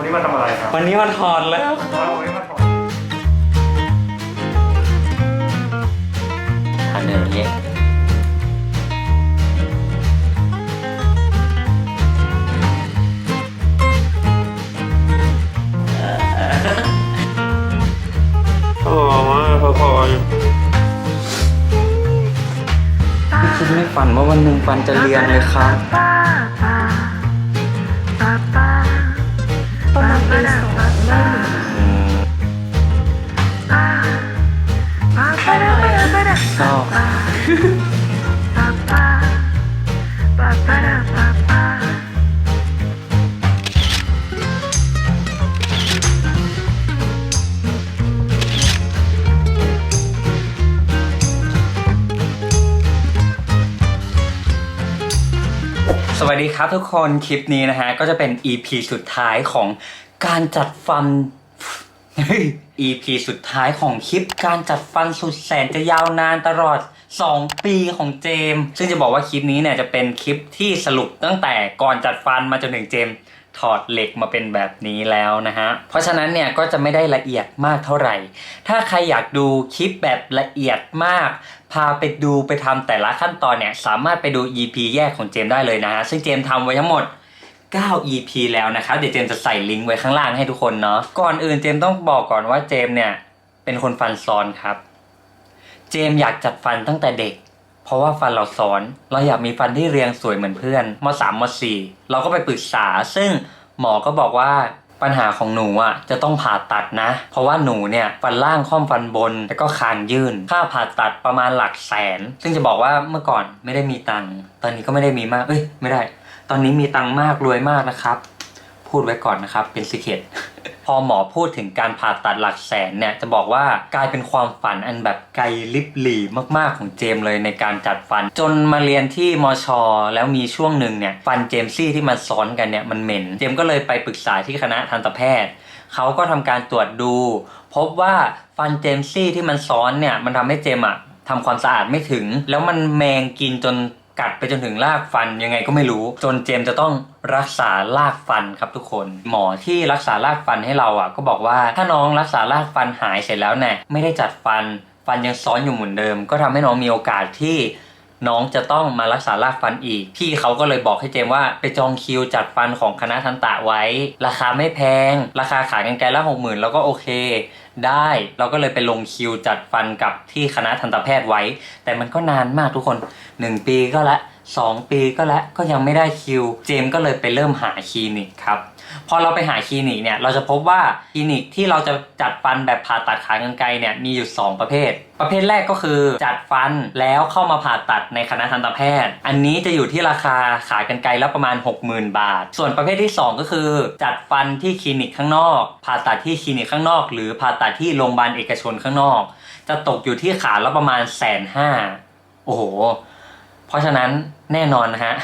วันนี้มาทำอะไรครับวันนี้มาถอดแล้วอ๋อวันนี้มาถอดทานเดินเยอะโอ้มาพอพอไม่คิดไม่ฝันว่าวันหนึ่งฟันจะเรียนเลยครับ ประมาณปีสองไม่อืมก็สวัสดีครับทุกคนคลิปนี้นะฮะ ก็จะเป็น EP สุดท้ายของ การจัดฟัน EP สุดท้ายของคลิป การจัดฟันสุดแสนจะยาวนานตลอด 2 ปีของเจม ซึ่งจะบอกว่าคลิปนี้เนี่ยจะเป็นคลิปที่สรุปตั้งแต่ก่อนจัดฟันมาจนถึงเจมถอดเหล็กมาเป็นแบบนี้แล้วนะฮะ เพราะฉะนั้นเนี่ยก็จะไม่ได้ละเอียดมากเท่าไหร่ ถ้าใครอยากดูคลิปแบบละเอียดมาก พาไปดูไปทำแต่ละขั้นตอนเนี่ยสามารถไปดู EP แยกของเจมได้เลยนะฮะ ซึ่งเจมทำไว้ทั้งหมด 9 EP แล้วนะครับ เดี๋ยวเจมจะใส่ลิงก์ไว้ข้างล่างให้ทุกคนเนาะ ก่อนอื่นเจมต้องบอกก่อนว่าเจมเนี่ยเป็นคนฟันซ้อนครับ เจมอยากจัดฟันตั้งแต่เด็ก เพราะว่าฟันเราซ้อน เราอยากมีฟันที่เรียงสวยเหมือนเพื่อนมสามมสี่เราก็ไปปรึกษา ซึ่งหมอก็บอกว่าปัญหาของหนูอะจะต้องผ่าตัดนะ เพราะว่าหนูเนี่ยฟันล่างค่อมฟันบน แล้วก็คางยื่น ค่าผ่าตัดประมาณหลักแสน ซึ่งจะบอกว่าเมื่อก่อนไม่ได้มีตังค์ตอนนี้ก็ไม่ได้มีมาก เอ้ยไม่ได้ ตอนนี้มีตังมากรวยมากนะครับ พูดไว้ก่อนนะครับเป็นสิเคตพอหมอพูดถึงการผ่าตัดหลักแสนเนี่ยจะบอกว่ากลายเป็นความฝันอันแบบไกลลิบหลีมากๆของเจมเลยในการจัดฟัน จนมาเรียนที่มชแล้วมีช่วงหนึ่งเนี่ยฟันเจมซี่ที่มันซ้อนกันเนี่ยมันเหม็น เจมก็เลยไปปรึกษาที่คณะทันตแพทย์เขาก็ทำการตรวจดู พบว่าฟันเจมซี่ที่มันซ้อนเนี่ยมันทำให้เจมอะทำความสะอาดไม่ถึง แล้วมันแมงกินจน กัดไปจนถึงรากฟันยังไงก็ไม่รู้ จนเจมจะต้องรักษารากฟันครับทุกคน หมอที่รักษารากฟันให้เราอะ ก็บอกว่าถ้าน้องรักษารากฟันหายเสร็จแล้วเนี่ยไม่ได้จัดฟันฟันยังซ้อนอยู่เหมือนเดิม ก็ทำให้น้องมีโอกาสที่น้องจะต้องมารักษารากฟันอีก พี่เขาก็เลยบอกให้เจมว่าไปจองคิวจัดฟันของคณะทันตะไว้ ราคาไม่แพง ราคาขายกันไกลละหกหมื่นแล้วก็โอเค ได้ เราก็เลยไปลงคิวจัดฟันกับที่คณะทันตแพทย์ไว้ แต่มันก็นานมากทุกคน 1 ปีก็ละ 2 ปีก็ละก็ยังไม่ได้คิว เจมก็เลยไปเริ่มหาคลินิกครับ พอเราไปหาคลินิกเนี่ยเราจะพบว่าคลินิกที่เราจะจัดฟันแบบผ่าตัดขากรรไกรเนี่ยมีอยู่ 2 ประเภท ประเภทแรกก็คือจัดฟันแล้วเข้ามาผ่าตัดในคณะทันตแพทย์ อันนี้จะอยู่ที่ราคาขากรรไกรละประมาณ 60,000 บาท ส่วนประเภทที่ 2 ก็คือ จัดฟันที่คลินิกข้างนอก ผ่าตัดที่คลินิกข้างนอก หรือผ่าตัดที่โรงพยาบาลเอกชนข้างนอก จะตกอยู่ที่ขาละประมาณแสนห้าโอ้โห เพราะฉะนั้น แน่นอนนะฮะ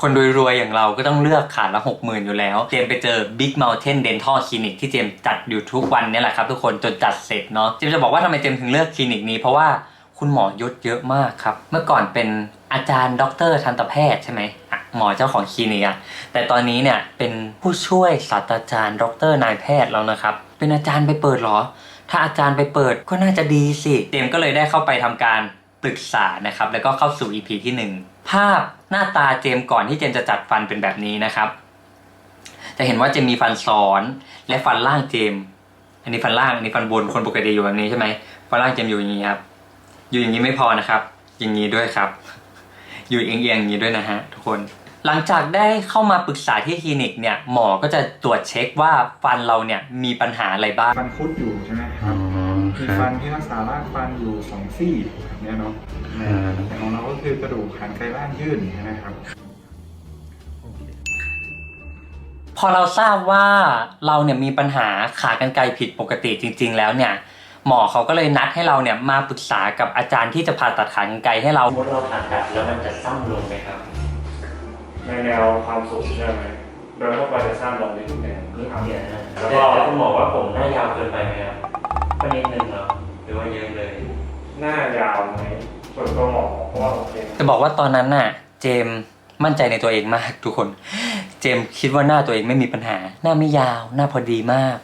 คนรวยๆ อย่างเราก็ต้องเลือกขาดละหกหมื่นอยู่แล้ว เจมไปเจอ Big Mountain Dental Clinic ที่เจมจัดอยู่ทุกวันเนี่ยแหละครับ ทุกคนจนจัดเสร็จเนาะ เจมจะบอกว่าทำไมเจมถึงเลือกคลินิกนี้เพราะว่าคุณหมอยศเยอะมากครับ เมื่อก่อนเป็นอาจารย์ ด็อกเตอร์ทันตแพทย์ใช่ไหมหมอเจ้าของคลินิกอะแต่ตอนนี้เนี่ยเป็นผู้ช่วยศาสตราจารย์ด็อกเตอร์นายแพทย์แล้วนะครับ เป็นอาจารย์ไปเปิดหรอ ถ้าอาจารย์ไปเปิดก็น่าจะดีสิ เจมก็เลยได้เข้าไปทำการปรึกษานะครับ แล้วก็เข้าสู่ EP ที่หนึ่ง ภาพหน้าตาเจมก่อนที่เจมจะจัดฟันเป็นแบบนี้นะครับ จะเห็นว่าเจมมีฟันซ้อนและฟันล่างเจม อันนี้ฟันล่างอันนี้ฟันบนคนปกติอยู่แบบนี้ใช่ไหมฟันล่างเจมอยู่อย่างนี้ครับ อยู่อย่างนี้ไม่พอนะครับ อย่างนี้ด้วยครับ อยู่เอียงๆอย่างนี้ด้วยนะฮะทุกคนหลังจากได้เข้ามาปรึกษาที่คลินิกเนี่ยหมอก็จะตรวจเช็คว่าฟันเราเนี่ยมีปัญหาอะไรบ้าง ฟันคุดอยู่ใช่ไหม มีฟันที่รักษารากฟันอยู่สองซี่แบบเนี้ยเนาะแต่ของเราก็คือกระดูกขานไกลล่างยื่นใช่ไหมครับ พอเราทราบว่าเราเนี่ยมีปัญหาขากรรไกรผิดปกติจริง ๆ แล้วเนี่ยหมอเขาก็เลยนัดให้เราเนี่ยมาปรึกษากับอาจารย์ที่จะผ่าตัดขากรรไกรให้เราสมมติเราผ่าตัดแล้วมันจะสั้นลงไหมครับในแนวความสูงใช่ไหมโดยทั่วไปจะสั้นลงนิดนึงนิดเดียวนะแล้แล้ววก็ก็คุณหมอว่าผมหน้ายาวเกินไปไหมครับ ก็นิดนึงเหรอหรือว่าเยอะเลย หน้ายาวไหมส่วนตัวหมอเพราะว่าโอเคจะบอกว่าตอนนั้นน่ะ เจมส์มั่นใจในตัวเองมากทุกคนเจจมส์คิดว่าหน้าตัวเองไม่มีปัญหา หน้าไม่ยาว หน้าพอดีมาก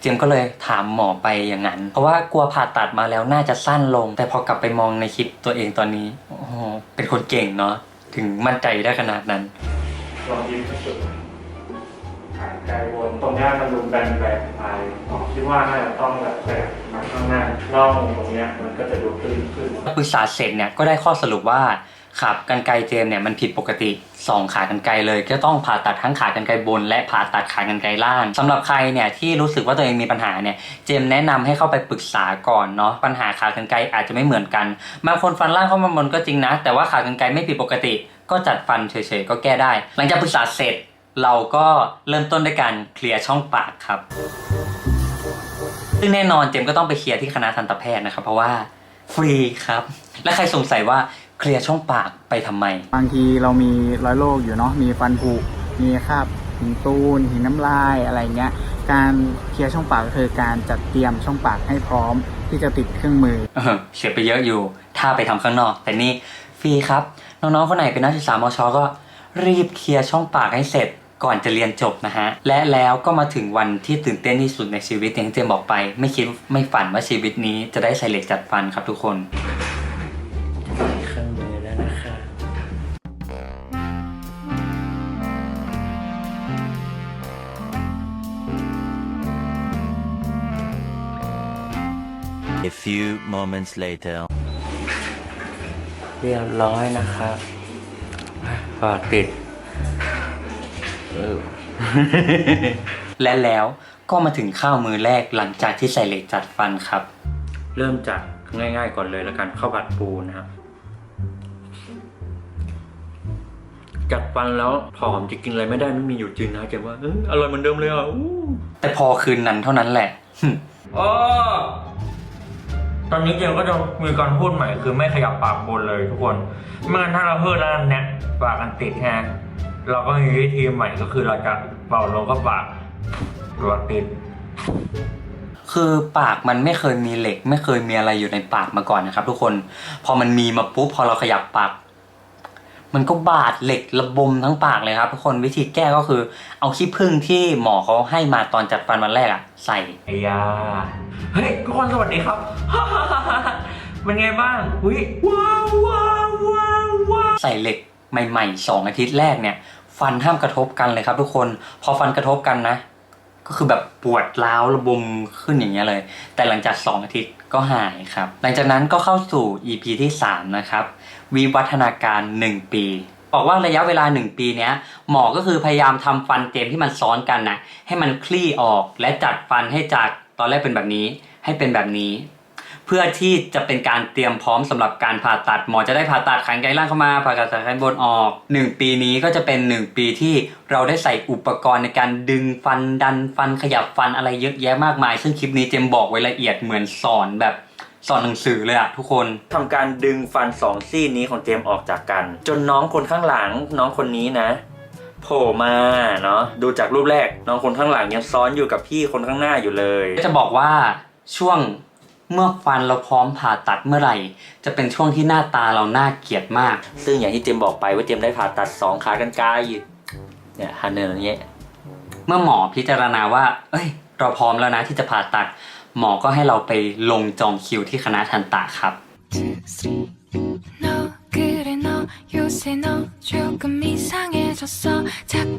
เจมส์ก็เลยถามหมอไปอย่างนั้น เพราะว่ากลัวผ่าตัดมาแล้วน่าจะสั้นลง แต่พอกลับไปมองในคลิปตัวเองตอนนี้ โอ้โห เป็นคนเก่งเนาะ ถึงมั่นใจได้ขนาดนั้น ลองยิ้มที่สุด ใจวนตรงนี้มันดูแบนแบนไปผมคิดว่าน่าจะต้องแบบแบบมาข้างหน้าน่องตรงนี้มันก็จะดูตื้นขึ้นปรึกษาเสร็จเนี่ยก็ได้ข้อสรุปว่าขากันไกรเจมเนี่ยมันผิดปกติสองขากรรไกรเลย ก็ต้องผ่าตัดทั้งขากรรไกรบน และผ่าตัดขากรรไกรล่างสำหรับใครเนี่ยที่รู้สึกว่าตัวเองมีปัญหาเนี่ยเจมแนะนำให้เข้าไปปรึกษาก่อนเนาะปัญหาขากรรไกรอาจจะไม่เหมือนกันบางคนฟันล่างเข้ามาบนก็จริงนะ แต่ว่าขากรรไกรไม่ผิดปกติ ก็จัดฟันเฉยๆก็แก้ได้ หลังจากปรึกษาเสร็จ เราก็เริ่มต้นด้วยการเคลียร์ช่องปากครับ ซึ่งแน่นอนเจมส์ก็ต้องไปเคลียร์ที่คณะทันตแพทย์นะครับ เพราะว่าฟรีครับ และใครสงสัยว่าเคลียร์ช่องปากไปทำไม บางทีเรามีรอยโรคอยู่เนาะมีฟันผุมีคราบหินตูนหินน้ำลายอะไรเงี้ยการเคลียร์ช่องปากก็คือการจัดเตรียมช่องปากให้พร้อมที่จะติดเครื่องมือเออเสียไปเยอะอยู่ ถ้าไปทำข้างนอก แต่นี่ฟรีครับ น้องๆคนไหนเป็นนักศึกษามชก็รีบเคลียร์ช่องปากให้เสร็จ ก่อนจะเรียนจบนะฮะ และแล้วก็มาถึงวันที่ตื่นเต้นที่สุดในชีวิตอย่างที่เจมบอกไป ไม่คิดไม่ฝันว่าชีวิตนี้จะได้ใส่เหล็กจัดฟันครับทุกคนเครื่องมือแล้วนะคะ A few moments later. เรียบร้อยนะครับฝากติด และแล้วก็มาถึงข้าวมือแรกหลังจากที่ใส่เหล็กจัดฟันครับ เริ่มจากง่าย ๆ ก่อนเลยแล้วกันข้าวผัดปูนะครับจัดฟันแล้วผอมจะกินอะไรไม่ได้ไม่มีอยู่จริงนะเก็บว่าเอออร่อยเหมือนเดิมเลยอะอู้แต่พอคืนนั้นเท่านั้นแหละอ๋อตอนนี้เจมส์ก็จะมีการพูดใหม่คือไม่ขยับปากบนเลยทุกคนไม่งั้นถ้าเราพูดแล้วเนี้ยปากกันติดฮะ เราก็มีวิธีใหม่ก็คือเราจะเป่าลงกับปากตัวติดคือปากมันไม่เคยมีเหล็ก ไม่เคยมีอะไรอยู่ในปากมาก่อนนะครับ ทุกคนพอมันมีมาปุ๊บพอเราขยับปาก มันก็บาดเหล็กระบมทั้งปากเลยครับ ทุกคนวิธีแก้ก็คือ เอาขี้ผึ้งที่หมอเขาให้มาตอนจัดฟันวันแรกอะใส่ไอ้ยาเฮ้ยทุกคนสวัสดีครับ เป็นไงบ้างอุ้ยว้าวว้าวว้าวว้าวใส่เหล็ก ใหม่ๆสองอาทิตย์แรกเนี่ย ฟันห้ามกระทบกันเลยครับทุกคน พอฟันกระทบกันนะ ก็คือแบบปวดร้าวระบมขึ้นอย่างเงี้ยเลย แต่หลังจาก 2 อาทิตย์ก็หายครับ หลังจากนั้นก็เข้าสู่ EP ที่ 3 นะครับ วิวัฒนาการ 1 ปี บอกว่าระยะเวลา 1 ปีเนี้ยหมอก็คือพยายามทำฟันเจมที่มันซ้อนกันนะให้มันคลี่ออกและจัดฟันให้จากตอนแรกเป็นแบบนี้ให้เป็นแบบนี้ เพื่อที่จะเป็นการเตรียมพร้อมสำหรับการผ่าตัด หมอจะได้ผ่าตัดขานไกลล่างเข้ามาผ่าตัดขานบนออก 1 ปีนี้ก็จะเป็น 1 ปีที่เราได้ใส่อุปกรณ์ในการดึงฟันดันฟันขยับฟันอะไรเยอะแยะมากมาย ซึ่งคลิปนี้เจมบอกไว้ละเอียดเหมือนสอนแบบสอนหนังสือเลยอะทุกคนทำการดึงฟันสองซี่นี้ของเจมออกจากกัน จนน้องคนข้างหลังน้องคนนี้นะโผล่มาเนาะดูจากรูปแรกน้องคนข้างหลังยังซ้อนอยู่กับพี่คนข้างหน้าอยู่เลย จะบอกว่าช่วง เมื่อฟันเราพร้อมผ่าตัดเมื่อไหร่ จะเป็นช่วงที่หน้าตาเราน่าเกลียดมาก ซึ่งอย่างที่เจมบอกไปว่าเจมได้ผ่าตัดสองขากรรไกรเนี่ยฮันเนอร์เนี่ยเมื่อหมอพิจารณาว่า เอ้ย เราพร้อมแล้วนะที่จะผ่าตัด หมอก็ให้เราไปลงจองคิวที่คณะทันตะครับ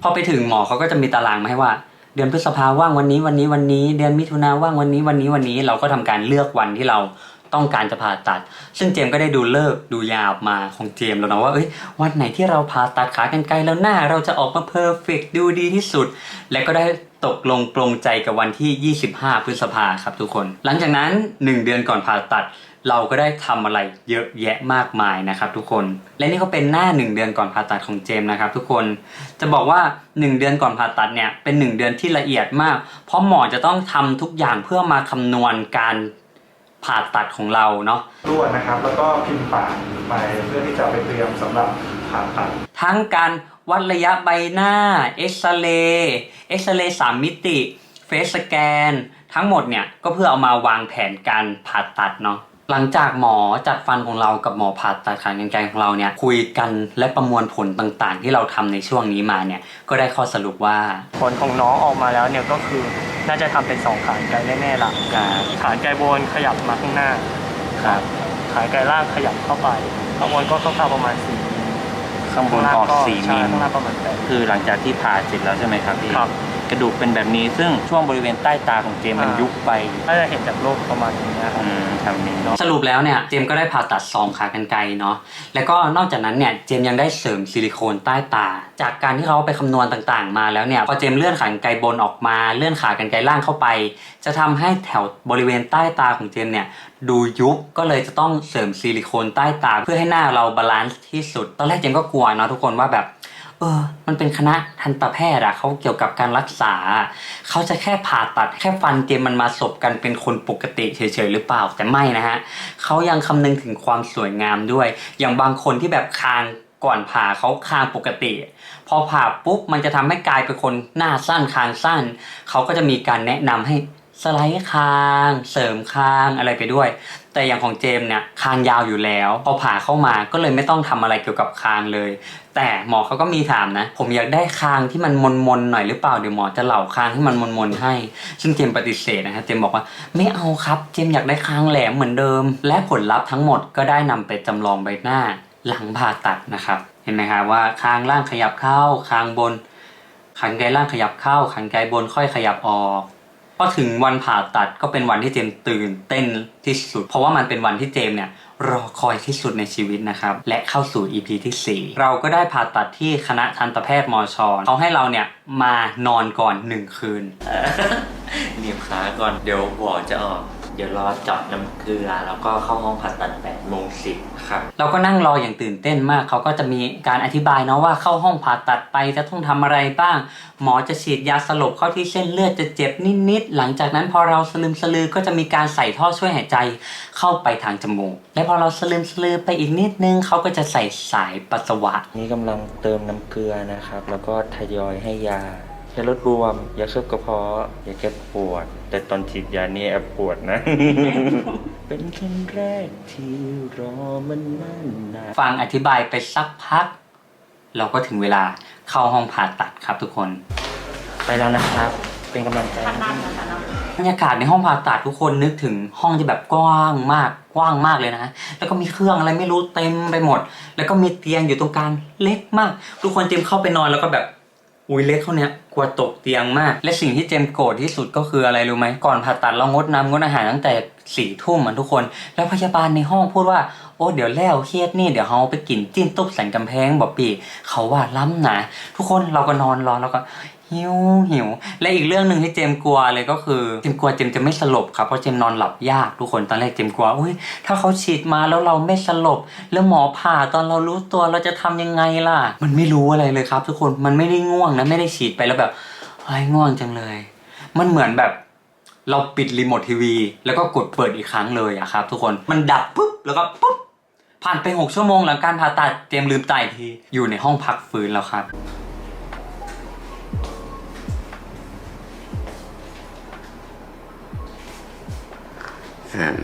พอไปถึงหมอเขาก็จะมีตารางมาให้ว่า เดือนพฤษภาว่างวันนี้วันนี้วันนี้ เดือนมิถุนาว่างวันนี้วันนี้วันนี้ เราก็ทำการเลือกวันที่เราต้องการจะผ่าตัด ซึ่งเจมก็ได้ดูเลิกดูยาออกมาของเจมแล้วนะว่าเอ้ยวันไหนที่เราผ่าตัดขากันไกลแล้วหน้า เราจะออกมาเพอร์เฟกดูดีที่สุด และก็ได้ ตกลงปรงใจกับวันที่ 25 พฤษภาครับทุกคน หลังจากนั้น 1 เดือนก่อนผ่าตัด เราก็ได้ทำอะไรเยอะแยะมากมายนะครับทุกคน และนี่ก็เป็นหน้า 1 เดือนก่อนผ่าตัดของเจมส์นะครับทุกคน จะบอกว่า 1 เดือนก่อนผ่าตัดเนี่ยเป็น 1 เดือนที่ละเอียดมาก เพราะหมอจะต้องทำทุกอย่างเพื่อมาคำนวณการผ่าตัดของเราเนาะรั่วนะครับ แล้วก็พิมพ์ปากไปเพื่อที่จะไปเตรียมสำหรับผ่าตัด ทั้งการ วัดระยะใบหน้า เอ็กซเรย์เอ็กซเรย์สามมิติเฟสสแกน ทั้งหมดเนี่ยก็เพื่อเอามาวางแผนการผ่าตัดเนาะหลังจากหมอจัดฟันของเรากับหมอผ่าตัดขานกรรไกรของเราเนี่ยคุยกันและประมวลผลต่างๆ ที่เราทำในช่วงนี้มาเนี่ยก็ได้ข้อสรุปว่าผลของน้องออกมาแล้วเนี่ยก็คือน่าจะทำเป็นสองขานไกลแน่ๆละครับขานไกลบนขยับมาข้างหน้าครับขานไกลล่างขยับเข้าไปข้างบนก็คร่าวๆประมาณสี่ ข้างบนออกสี่ใช่มิล ข้างล่างประมาณแปดคือหลังจากที่ผ่าเสร็จแล้วใช่ไหมครับพี่ ครับ กระดูกเป็นแบบนี้ ซึ่งช่วงบริเวณใต้ตาของเจมส์มันอ่ายุยุบไปถ้าจะเห็นจากรูปประมาณนี้นะครับอืมทำนี้เนาะสรุปแล้วเนี่ยเจมส์ก็ได้ผ่าตัดซองขากรรไกรเนาะแล้วก็นอกจากนั้นเนี่ยเจมส์ยังได้เสริมซิลิโคนใต้ตา จากการที่เขาไปคำนวณต่างๆ มาแล้วเนี่ยพอเจมส์เลื่อนขากรรไกรบนออกมาเลื่อนขากรรไกรล่างเข้าไป จะทำให้แถวบริเวณใต้ตาของเจมส์เนี่ยดูยุบก็เลยจะต้องเสริมซิลิโคนใต้ตา เพื่อให้หน้าเราบาลานซ์ที่สุด ตอนแรกเจมส์ก็กลัวเนาะทุกคนว่าแบบ เออ มันเป็นคณะทันตแพทย์อะเขาเกี่ยวกับการรักษา เขาจะแค่ผ่าตัดแค่ฟันเจมมันมาสบกันเป็นคนปกติเฉยๆหรือเปล่าแต่ไม่นะฮะเขายังคำนึงถึงความสวยงามด้วย อย่างบางคนที่แบบคางก่อนผ่าเขาคางปกติ พอผ่าปุ๊บมันจะทำให้กลายเป็นคนหน้าสั้นคางสั้น เขาก็จะมีการแนะนำให้ สไลด์คาง เสริมคางอะไรไปด้วย แต่อย่างของเจมเนี่ยคางยาวอยู่แล้วพอผ่าเข้ามาก็เลยไม่ต้องทำอะไรเกี่ยวกับคางเลย แต่หมอเขาก็มีถามนะ ผมอยากได้คางที่มันมนๆหน่อยหรือเปล่าเดี๋ยวหมอจะเหล่าคางที่มันมนๆให้ ซึ่งเจมปฏิเสธนะฮะเจมบอกว่าไม่เอาครับ เจมอยากได้คางแหลมเหมือนเดิม และผลลัพธ์ทั้งหมดก็ได้นำไปจำลองใบหน้า หลังผ่าตัดนะครับ เห็นไหมครับว่าคางล่างขยับเข้าคางบนขางไกลล่างขยับเข้าขางไกลบนค่อยขยับออก พอถึงวันผ่าตัดก็เป็นวันที่เจมตื่นเต้นที่สุด เพราะว่ามันเป็นวันที่เจมเนี่ยรอคอยที่สุดในชีวิตนะครับ และเข้าสู่ EP ที่ 4 เราก็ได้ผ่าตัดที่คณะทันตแพทย์มอชอเขาให้เราเนี่ยมานอนก่อนหนึ่งคืนเหนียบขาก่อนเดี๋ยวหัวจะออก เดี๋ยวรอเจาะน้ำเกลือ แล้วก็เข้าห้องผ่าตัด8โมง10ครับ เราก็นั่งรออย่างตื่นเต้นมาก เขาก็จะมีการอธิบายเนาะว่าเข้าห้องผ่าตัดไปจะต้องทำอะไรบ้าง หมอจะฉีดยาสลบเข้าที่เส้นเลือดจะเจ็บนิดๆหลังจากนั้นพอเราสลืมสลือก็จะมีการใส่ท่อช่วยหายใจเข้าไปทางจมูก และพอเราสลืมสลือไปอีกนิดนึงเขาก็จะใส่สายปัสสาวะ นี่กำลังเติมน้ำเกลือนะครับ แล้วก็ทยอยให้ยายาลดบวมยาเคลือบกระเพาะยาแก้ปวด แต่ตอนฉีดยานี่แอบปวดนะ เป็นครั้งแรกที่รอมันนั่นนานฟังอธิบายไปสักพัก เราก็ถึงเวลาเข้าห้องผ่าตัดครับทุกคน ไปแล้วนะครับ เป็นกำลังใจให้บรรยากาศในห้องผ่าตัดทุกคนนึกถึงห้องที่แบบกว้างมากกว้างมากเลยนะ แล้วก็มีเครื่องอะไรไม่รู้เต็มไปหมด แล้วก็มีเตียงอยู่ตรงกลางเล็กมาก ทุกคนเจมเข้าไปนอนแล้วก็แบบ อุ้ยเล็กเท่าเนี้ยกลัวตกเตียงมาก และสิ่งที่เจมโกรธที่สุดก็คืออะไรรู้ไหมก่อนผ่าตัดเรางดน้ำงดอาหารตั้งแต่สี่ทุ่มมันทุกคน แล้วพยาบาลในห้องพูดว่าโอ้เดี๋ยวแล้วเครียดนี่เดี๋ยวเขาไปกินจิ้นตุ๊บสันกำแพงบอกปีเขาว่าล้ำนาทุกคนเราก็นอนรอแล้วก็ หิวหิว และอีกเรื่องหนึ่งที่เจมกลัวเลยก็คือเจมกลัวเจมจะไม่สลบครับเพราะเจมนอนหลับยากทุกคนตอนแรกเจมกลัวอุ้ยถ้าเขาฉีดมาแล้วเราไม่สลบ แล้วหมอผ่าตอนเรารู้ตัวเราจะทำยังไงล่ะ มันไม่รู้อะไรเลยครับ ทุกคนมันไม่ได้ง่วงนะไม่ได้ฉีดไปแล้วแบบเฮ้ง่วงจังเลย มันเหมือนแบบเราปิดรีโมททีวี แล้วก็กดเปิดอีกครั้งเลยอะครับ ทุกคนมันดับปุ๊บแล้วก็ปุ๊บผ่านไปหกชั่วโมงหลังการผ่าตัดเจมลืมตาอีกทีอยู่ในห้องพักฟื้นแล้วครับ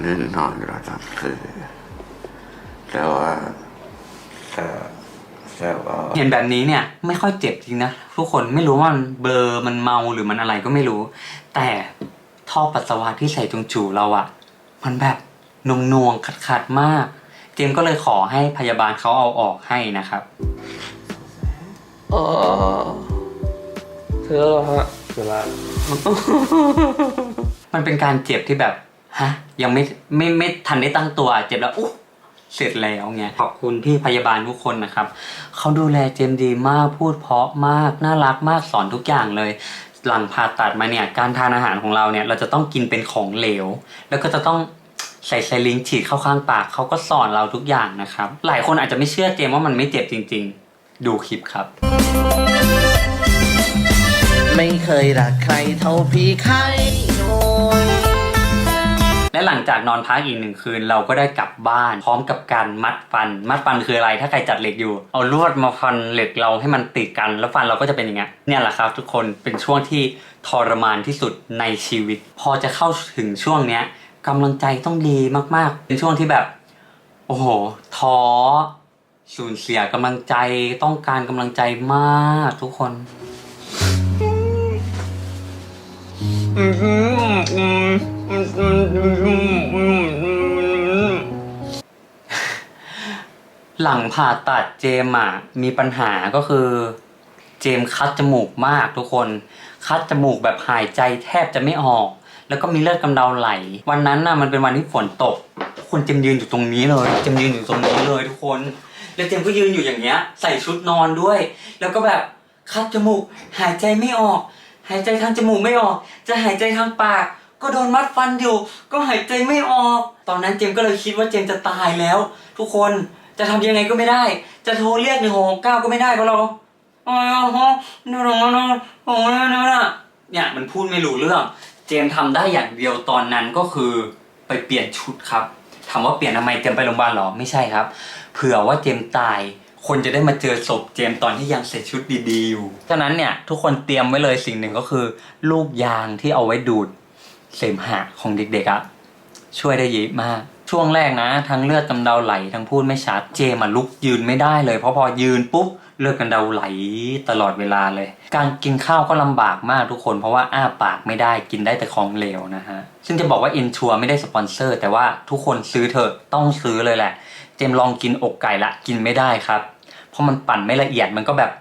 ล่นนอนเราทั้งคืนแต่ว่าแต่แต่ว่าเห็นแบบนี้เนี่ยไม่ค่อยเจ็บจริงนะทุกคนไม่รู้ว่ามันเบลอร์มันเมาหรือมันอะไรก็ไม่รู้ แต่ท่อปัสสาวะที่ใส่ตรงจูเราอะมันแบบนงนวงๆขัดๆมาก เจมส์ก็เลยขอให้พยาบาลเขาเอาออกให้นะครับเธอเหรอฮะเวลามันเป็นการเจ็บที่แบบ ฮะ ยังไม่ไม่ไม่ทันได้ตั้งตัว เจ็บแล้วอุ๊เสร็จแล้วไงขอบคุณพี่พยาบาลทุกคนนะครับเขาดูแลเจมส์ดีมากพูดเพราะมากน่ารักมากสอนทุกอย่างเลย หลังผ่าตัดมาเนี่ยการทานอาหารของเราเนี่ยเราจะต้องกินเป็นของเหลว แล้วก็จะต้องใส่ไซลิงฉีดเข้าข้างปากเขาก็สอนเราทุกอย่างนะครับ หลายคนอาจจะไม่เชื่อเจมส์ว่ามันไม่เจ็บจริง ๆ ดูคลิปครับ ไม่เคยรักใครเท่าพี่ไข่นวล และหลังจากนอนพักอีกหนึ่งคืน เราก็ได้กลับบ้าน พร้อมกับการมัดฟัน มัดฟันคืออะไร ถ้าใครจัดเหล็กอยู่ เอาลวดมาฟันเหล็กเราให้มันติดกัน แล้วฟันเราก็จะเป็นอย่างเงี้ยเนี่ยแหละครับ ทุกคนเป็นช่วงที่ทรมานที่สุดในชีวิต พอจะเข้าถึงช่วงเนี้ยกำลังใจต้องดีมากๆ เป็นช่วงที่แบบ โอ้โหท้อสูญเสียกำลังใจต้องการกำลังใจมากทุกคน หลังผ่าตัดเจมอะมีปัญหาก็คือ เจมคัดจมูกมากทุกคน คัดจมูกแบบหายใจแทบจะไม่ออก แล้วก็มีเลือดกำเดาไหล วันนั้นน่ะมันเป็นวันที่ฝนตกทุกคนเจมยืนอยู่ตรงนี้เลยเจมยืนอยู่ตรงนี้เลยทุกคน แล้วเจมก็ยืนอยู่อย่างเงี้ย ใส่ชุดนอนด้วย แล้วก็แบบคัดจมูก หายใจไม่ออก หายใจทางจมูกไม่ออก จะหายใจทางปาก ก็โดนมัดฟันอยู่ ก็หายใจไม่ออก ตอนนั้นเจมก็เลยคิดว่าเจมจะตายแล้ว ทุกคนจะทำยังไงก็ไม่ได้ จะโทรเรียกหนึ่งหกเก้าก็ไม่ได้เพราะเราอ๋อฮะนู่นนู่นนู่นโอ้ยนูน่ะเนี่ยมันพูดไม่รู้เรื่อง เจมส์ทำได้อย่างเดียวตอนนั้นก็คือไปเปลี่ยนชุดครับถามว่าเปลี่ยนทำไมเจมไปโรงพยาบาลหรอไม่ใช่ครับ เผื่อว่าเจมตายคนจะได้มาเจอศพเจมตอนที่ยังใส่ชุดดีๆอยู่ฉะนั้นเนี่ยทุกคนเตรียมไว้เลยสิ่งหนึ่งก็คือ ลูกยางที่เอาไว้ดูด เสมหะของเด็กๆอะช่วยได้เยอะมาก ช่วงแรกนะ ทั้งเลือดกำเดาไหลทั้งพูดไม่ชัดเจมส์อะลุกยืนไม่ได้เลย เพราะพอยืนปุ๊บเลือดกำเดาไหลตลอดเวลาเลย การกินข้าวก็ลำบากมากทุกคนเพราะว่าอ้าปากไม่ได้กินได้แต่ของเหลวนะฮะ ซึ่งจะบอกว่าเอ็นชัวไม่ได้สปอนเซอร์ แต่ว่าทุกคนซื้อเถอะต้องซื้อเลยแหละ เจมลองกินอกไก่ละกินไม่ได้ครับ เพราะมันปั่นไม่ละเอียดมันก็แบบ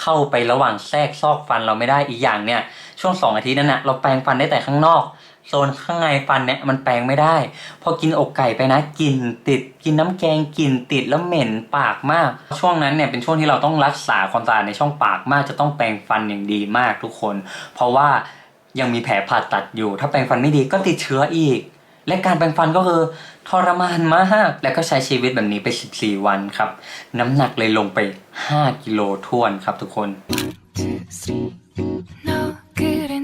เข้าไประหว่างแทรกซอกฟันเราไม่ได้อีกอย่างเนี่ยช่วงสองอาทิตย์นั้นนะเราแปรงฟันได้แต่ข้างนอก โซนข้างในฟันเนี่ยมันแปลงไม่ได้ พอกินอกไก่ไปนะกลิ่นติด กินน้ำแกงกลิ่นติดแล้วเหม็นปากมาก ช่วงนั้นเนี่ยเป็นช่วงที่เราต้องรักษาความสะอาดในช่องปากมากจะต้องแปรงฟันอย่างดีมากทุกคน เพราะว่ายังมีแผลผ่าตัดอยู่ ถ้าแปรงฟันไม่ดีก็ติดเชื้ออีก และการแปรงฟันก็คือทรมานมาก แล้วก็ใช้ชีวิตแบบนี้ไป 14 วันครับ น้ำหนักเลยลงไป 5 กิโลท้วนครับทุกคน no.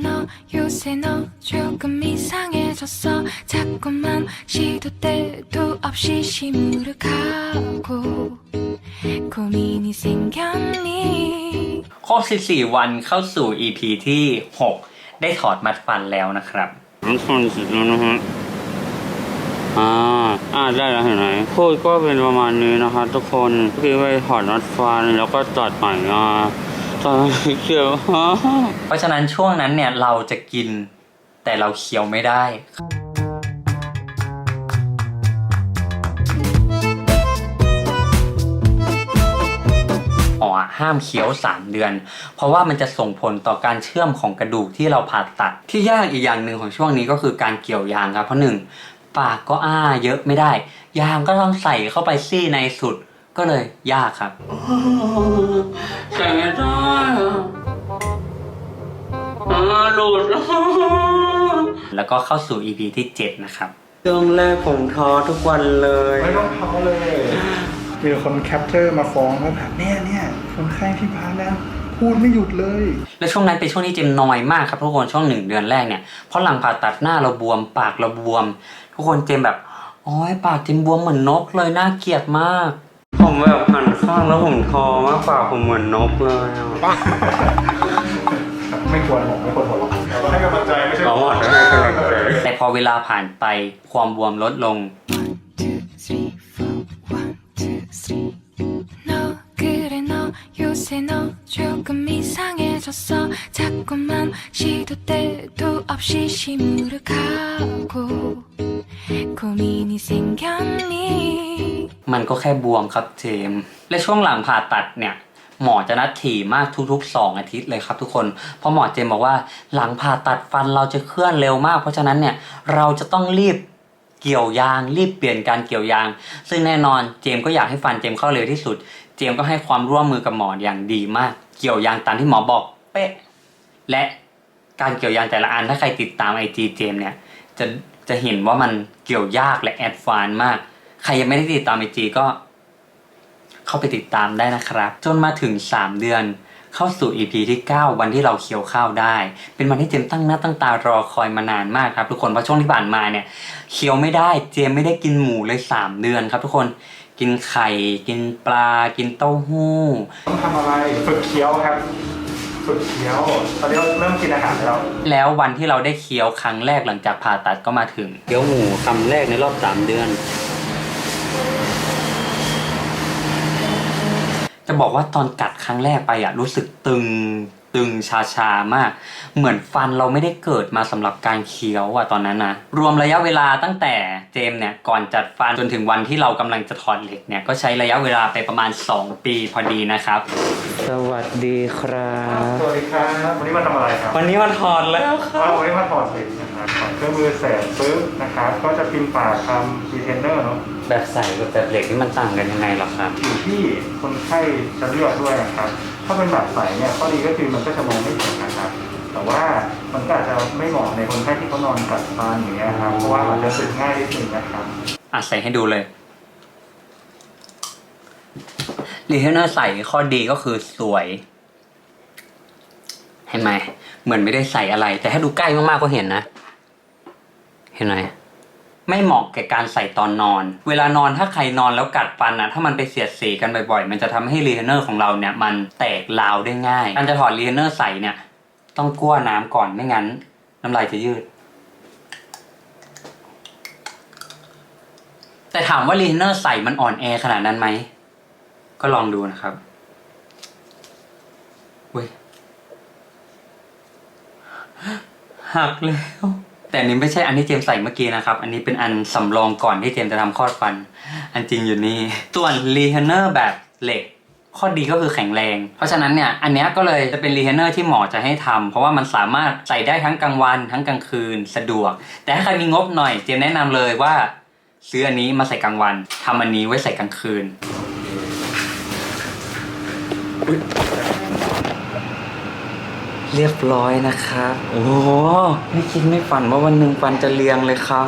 너 요새 너 조금 이상해졌어 자꾸만 시도 때도 없이 시무룩하고 고민이 생겼니 ครบ14 วันเข้าสู่ EP ที่ 6 ได้ถอดมัดฟันแล้วนะครับ ทุกคนเสร็จแล้วนะฮะ อ่า อ่าได้แล้วเห็นไหมพูดก็เป็นประมาณนี้นะคะทุกคนคือไปถอดนัดฟันแล้วก็ตัดใหม่มา ตอนเขียวเพราะฉะนั้นช่วงนั้นเนี่ยเราจะกินแต่เราเคี้ยวไม่ได้หมอห้ามเคี้ยว 3 เดือน เพราะว่ามันจะส่งผลต่อการเชื่อมของกระดูกที่เราผ่าตัด ที่ยากอีกอย่างหนึ่งของช่วงนี้ก็คือการเกี่ยวยางครับ เพราะหนึ่งปากก็อ้าเยอะไม่ได้ ยางก็ต้องใส่เข้าไปซี่ในสุด ก็เลยยากครับ ใส่ไม่ได้อะหลุด แล้วก็เข้าสู่ EP ที่ 7 นะครับ ช่วงแรกผมท้อทุกวันเลย ไม่ต้องท้อเลย มีคนแคปเจอร์มาฟ้องว่าแบบเนี่ยเนี่ยคนไข้พี่พานะพูดไม่หยุดเลย และช่วงนั้นเป็นช่วงที่เจมนอยมากครับทุกคนช่วงหนึ่งเดือนแรกเนี่ยเพราะหลังผ่าตัดหน้าเราบวมปากเราบวม ทุกคนเจมแบบโอ้ยปากเจมบวมเหมือนนกเลยน่าเกลียดมาก ผมแบบหันข้างแล้วผมทอมากปากผมเหมือนนกเลยอะไม่ควรบอกไม่ควรหัวเราะเราก็ให้กำลังใจไม่ใช่อ๋อแต่พอเวลาผ่านไปความบวมลดลง 요새 너 조금 이상해졌어 자꾸만 시도 때도 없이 시무룩하고 고민이 생겼니 มันก็แค่บวมครับเจมส์และช่วงหลังผ่าตัดเนี่ย หมอจะนัดถี่มากทุกๆ 2 อาทิตย์เลยครับทุกคน เพราะหมอเจมส์บอกว่าหลังผ่าตัดฟันเราจะเคลื่อนเร็วมาก เพราะฉะนั้นเนี่ยเราจะต้องรีบเกี่ยวยาง รีบเปลี่ยนการเกี่ยวยาง ซึ่งแน่นอนเจมส์ก็อยากให้ฟันเจมส์เข้าเร็วที่สุด เ จมก็ให้ความร่วมมือกับหมออย่างดีมาก เกี่ยวยางตามที่หมอบอกเป๊ะ และการเกี่ยวยางแต่ละอันถ้าใครติดตามไอจีเจมเนี่ยจะจะเห็นว่ามันเกี่ยวยากและแอดวานซ์มาก ใครยังไม่ได้ติดตามไอจีก็ เข้าไปติดตามได้นะครับ จนมาถึง 3 เดือน เข้าสู่ EP ที่ 9 วันที่เราเคี้ยวข้าวได้ เป็นวันที่เจมตั้งหน้าตั้งตารอคอยมานานมากครับ ทุกคนเพราะช่วงที่ผ่านมาเนี่ยเคี้ยวไม่ได้เจมไม่ได้กินหมูเลย 3 เดือนครับ ทุกคน กินไข่ กินปลา กินเต้าหู้ ต้องทำอะไรฝึกเคี้ยวครับ ฝึกเคี้ยว ตอนนี้เราเริ่มกินอาหารแล้ว แล้ววันที่เราได้เคี้ยวครั้งแรกหลังจากผ่าตัดก็มาถึงเคี้ยวหมูคำแรกในรอบสามเดือน จะบอกว่าตอนกัดครั้งแรกไปอะรู้สึกตึง ตึงชาชามาก เหมือนฟันเราไม่ได้เกิดมาสำหรับการเคี้ยวอะตอนนั้นนะรวมระยะเวลาตั้งแต่เจมส์เนี่ยก่อนจัดฟันจนถึงวันที่เรากำลังจะถอดเหล็กเนี่ยก็ใช้ระยะเวลาไปประมาณ 2 ปีพอดีนะครับ สวัสดีครับ สวัสดีครับ วันนี้มาทำอะไรครับ วันนี้มาถอดแล้วคอ่ารับวันนี้มาถอดเหล็กนะครับถอดเครื่องมือแสนปึ๊บนะครับก็จะพิมพ์ปากทำดีเทนเนอร์เนาะแบบใส่กับแบบเหล็กนี่มันต่างกันยังไงหรอครับอยู่ที่คนไข้จะเลือกด้วยนะครับถ้าเป็นแบบใสเนี่ยข้อดีก็คือมันก็จะมองไม่เห็นนะครับ แต่ว่ามันก็อาจจะไม่เหมาะในคนไข้ที่เขานอนกัดฟันอย่างเงี้ยครับ เพราะว่ามันจะสึกง่ายนิดนึงนะครับอะใส่ให้ดูเลยรีเทนเนอร์ใส่ข้อดีก็คือสวย เห็นไหม เหมือนไม่ได้ใส่อะไร แต่ถ้าดูใกล้มากๆก็เห็นนะ เห็นไหม ไม่เหมาะแก่การใส่ตอนนอน เวลานอนถ้าใครนอนแล้วกัดฟันนะถ้ามันไปเสียดสีกันบ่อยๆ มันจะทำให้รีเทนเนอร์ของเราเนี่ยมันแตกราวได้ง่าย การจะถอดรีเทนเนอร์ใส่เนี่ยต้องกั้วน้ำก่อนไม่งั้น น้ำลายจะยืด แต่ถามว่ารีเทนเนอร์ใส่มันอ่อนแอขนาดนั้นไหม ก็ลองดูนะครับเว้ยหักแล้ว แต่อันนี้ไม่ใช่อันที่เจมใส่เมื่อกี้นะครับ อันนี้เป็นอันสำรองก่อนที่เจมจะทำคลอดฟัน อันจริงอยู่นี่ ส่วนรีเทนเนอร์แบบเหล็ก ข้อดีก็คือแข็งแรง เพราะฉะนั้นเนี่ย อันนี้ก็เลยจะเป็นรีเทนเนอร์ที่หมอจะให้ทำเพราะว่ามันสามารถใส่ได้ทั้งกลางวัน ทั้งกลางคืนสะดวก แต่ถ้าใครมีงบหน่อยเจมแนะนำเลยว่า ซื้ออันนี้มาใส่กลางวันทำอันนี้ไว้ใส่กลางคืน เรียบร้อยนะครับ โอ้โหไม่คิดไม่ฝันว่าวันหนึ่งฟันจะเรียงเลยครับ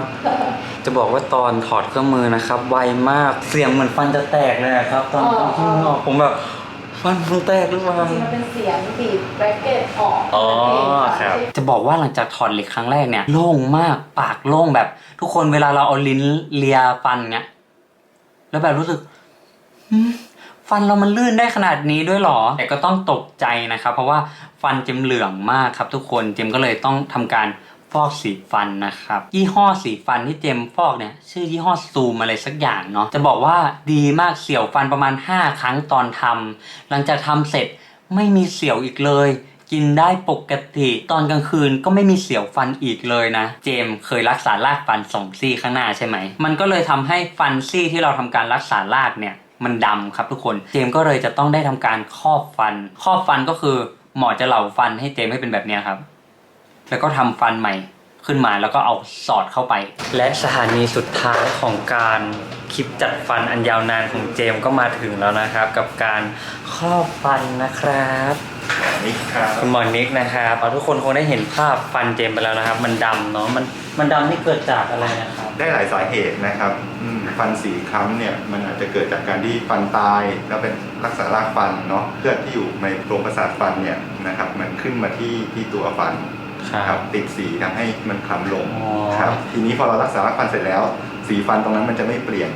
จะบอกว่าตอนถอดเครื่องมือนะครับ ไวมากเสียงเหมือนฟันจะแตกเลยอะครับ ตอนตอนที่มันออกผมแบบฟันมันแตกหรือเปล่า จริงๆมันเป็นเสียงบีบแบรกเกตออกอ๋อนั่นเองะจะบอกว่าหลังจากถอดเหล็กครั้งแรกเนี่ยโล่งมากปากโล่งแบบ ทุกคนเวลาเราเอาลิ้นเลียฟันเงี้ยแล้วแบบรู้สึกหืม ฟันเรามันลื่นได้ขนาดนี้ด้วยหรอ แต่ก็ต้องตกใจนะครับ เพราะว่าฟันเจมเหลืองมากครับทุกคนเจมก็เลยต้องทำการฟอกสีฟันนะครับ ยี่ห้อสีฟันที่เจมฟอกเนี่ยชื่อยี่ห้อซูมอะไรสักอย่างเนาะจะบอกว่าดีมากเสียวฟันประมาณ 5 ครั้งตอนทำหลังจากทำเสร็จไม่มีเสียวอีกเลย กินได้ปกติตอนกลางคืนก็ไม่มีเสียวฟันอีกเลยนะ เจมเคยรักษารากฟันสองซี่ข้างหน้าใช่ไหม มันก็เลยทำให้ฟันซี่ที่เราทำการรักษารากเนี่ย มันดำครับทุกคนเจมก็เลยจะต้องได้ทำการครอบฟัน ครอบฟันก็คือหมอจะเหลาฟันให้เจมให้เป็นแบบนี้ครับ แล้วก็ทำฟันใหม่ ขึ้นมาแล้วก็เอาสอดเข้าไป และสถานีสุดท้ายของการคลิปจัดฟันอันยาวนานของเจมส์ก็มาถึงแล้วนะครับ กับการครอบฟันนะครับนี่ครับคุณหมอนิกนะครับเอาทุกคนคงได้เห็นภาพฟันเจมส์ไปแล้วนะครับ มันดำเนาะมันมันดำนี่เกิดจากอะไรนะครับ ได้หลายสาเหตุนะครับอืมฟันสีคล้ำเนี่ยมันอาจจะเกิดจากการที่ฟันตาย แล้วเป็นรักษารากฟันเนาะเลือดที่อยู่ในโพรงประสาทฟันเนี่ยนะครับมันขึ้นมาที่ที่ตัวฟัน ครับติดสีทำให้มันคล้ำลงอ๋อครับทีนี้พอเรารักษารากฟันเสร็จแล้ว สีฟันตรงนั้นมันจะไม่เปลี่ยน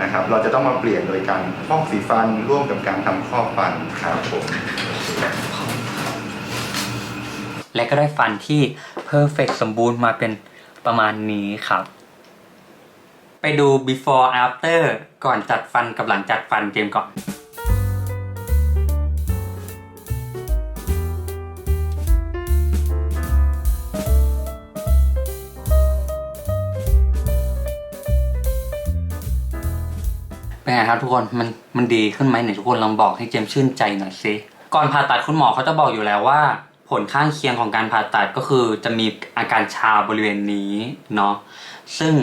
นะครับ เราจะต้องมาเปลี่ยนโดยการฟอกสีฟันร่วมกับการทำครอบฟันครับผมและก็ได้ฟันที่เพอร์เฟกสมบูรณ์มาเป็นประมาณนี้ครับ ไปดู before after ก่อนจัดฟันกับหลังจัดฟันเจมส์ก่อน เป็นไงครับทุกคนมันมันดีขึ้นไหมไหนทุกคนลองบอกให้เจม์ชื่นใจหน่อยสิก่อนผ่าตัดคุณหมอเขาจะบอกอยู่แล้วว่า ผลข้างเคียงของการผ่าตัดก็คือจะมีอาการชาบริเวณนี้เนาะซึ่ง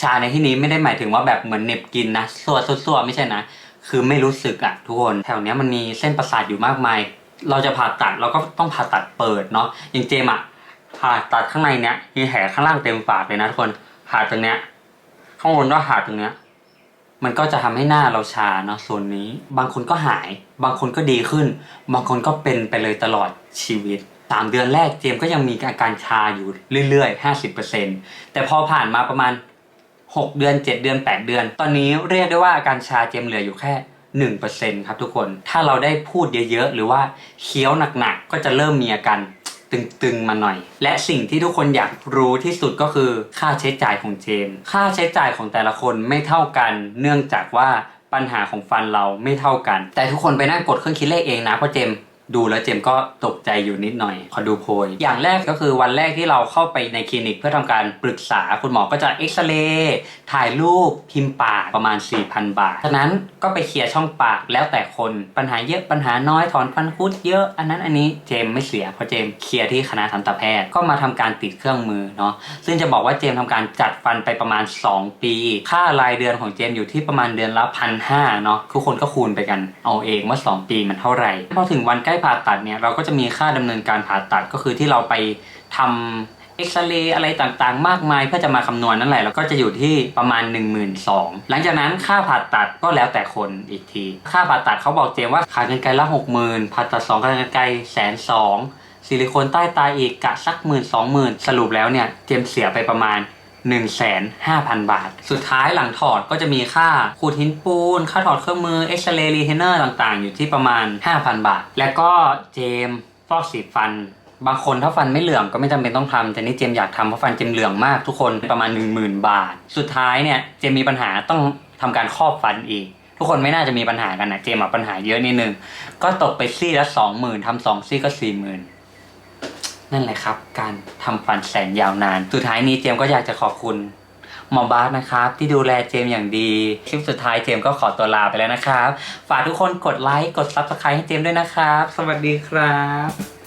ชาในที่นี้ไม่ได้หมายถึงว่าแบบเหมือนเหน็บกินนะส่วส่วๆไม่ใช่นะ คือไม่รู้สึกอะทุกคนแถวเนี้ยมันมีเส้นประสาทอยู่มากมาย เราจะผ่าตัดเราก็ต้องผ่าตัดเปิดเนาะอย่างเจม์อะผ่าตัดข้างในเนี้ยมีแผลข้างล่างเต็มปากเลยนะทุกคนผ่าตรงเนี้ยข้างบนก็ผ่าตรงเนี้ย มันก็จะทำให้หน้าเราชาเนาะส่วนนี้ บางคนก็หาย บางคนก็ดีขึ้น บางคนก็เป็นไปเลยตลอดชีวิตสามเดือนแรกเจมก็ยังมีอาการชาอยู่เรื่อยๆห้าสิบเปอร์เซ็นแต่พอผ่านมาประมาณหกเดือนเจ็ดเดือนแปดเดือน ตอนนี้เรียกได้ว่าอาการชาเจมเหลืออยู่แค่ 1%ครับทุกคน ถ้าเราได้พูดเยอะๆ หรือว่าเคี้ยวหนักๆ ก็จะเริ่มมีอาการ ตึงๆมาหน่อย และสิ่งที่ทุกคนอยากรู้ที่สุดก็คือค่าใช้จ่ายของเจม ค่าใช้จ่ายของแต่ละคนไม่เท่ากัน เนื่องจากว่าปัญหาของฟันเราไม่เท่ากัน แต่ทุกคนไปนั่งกดเครื่องคิดเลขเองนะเพราะเจม ดูแล้วเจมก็ตกใจอยู่นิดหน่อยขอดูโพยอย่างแรกก็คือวันแรกที่เราเข้าไปในคลินิก เพื่อทำการปรึกษาคุณหมอก็จะเอ็กซเรย์ถ่ายรูปพิมพ์ปากประมาณ 4,000 บาท ฉะนั้นก็ไปเคลียร์ช่องปากแล้วแต่คนปัญหาเยอะปัญหาน้อยถอนฟันคุดเยอะอันนั้นอันนี้เจมไม่เสียเพราะเจมเคลียร์ที่คณะทันตแพทย์ก็มาทำการติดเครื่องมือเนาะซึ่งจะบอกว่าเจมส์ทำการจัดฟันไปประมาณ 2 ปี ค่ารายเดือนของเจมอยู่ที่ประมาณเดือนละพันห้าเนาะทุกคนก็คูณไปกันเอาเองว่า 2 ปีมันเท่าไหร่พอถึงวันใกล้ผ่าตัดเนี่ยเราก็จะมีค่าดำเนินการผ่าตัดก็คือที่เราไปทำเอ็กซเรย์อะไรต่างๆ มากมายเพื่อจะมาคำนวณนั่นแหละแล้วก็จะอยู่ที่ประมาณ 1 2 0 0 0หลังจากนั้นค่าผ่าตัดก็แล้วแต่คนอีกที ค่าผ่าตัดเขาบอกเจมว่าขากรรไกรละ60,000ผ่าตัด2กรรไกรแสนสองซิลิโคนใต้ตาอีกกะสักหมื่นสองหมื่นสรุปแล้วเนี่ยเจมเสียไปประมาณ 1 5 0 0 0 บาท สุดท้ายหลังถอดก็จะมีค่าขูดหินปูน ค่าถอดเครื่องมือเอ็กซเรย์รีเทนเนอร์ต่างๆ อยู่ที่ประมาณ 5,000 บาท แล้วก็เจมฟอกสีฟัน บางคนถ้าฟันไม่เหลื่อมก็ไม่จำเป็นต้องทำแต่นี่เจมอยากทำเพราะฟันเจมเหลืองมากทุกคนประมาณ 10,000 บาท สุดท้ายเนี่ยเจมมีปัญหาต้องทำการครอบฟันอีกทุกคนไม่น่าจะมีปัญหากันนะเจมอะปัญหาเยอะนิดนึง ก็ตกไปซี่ละ20,000ทำสองซี่ก็40,000นั่ นแหละครับ การทำฟันแสนยาวนาน สุดท้ายนี้เจมก็อยากจะขอบคุณหมอบาสนะครับ ที่ดูแลเจมอย่างดีคลิปสุดท้ายเจมก็ขอตัวลาไปแล้วนะครับ ฝากทุกคนกดไลค์กดซับสไครต์ให้เจมด้วยนะครับ สวัสดีครับ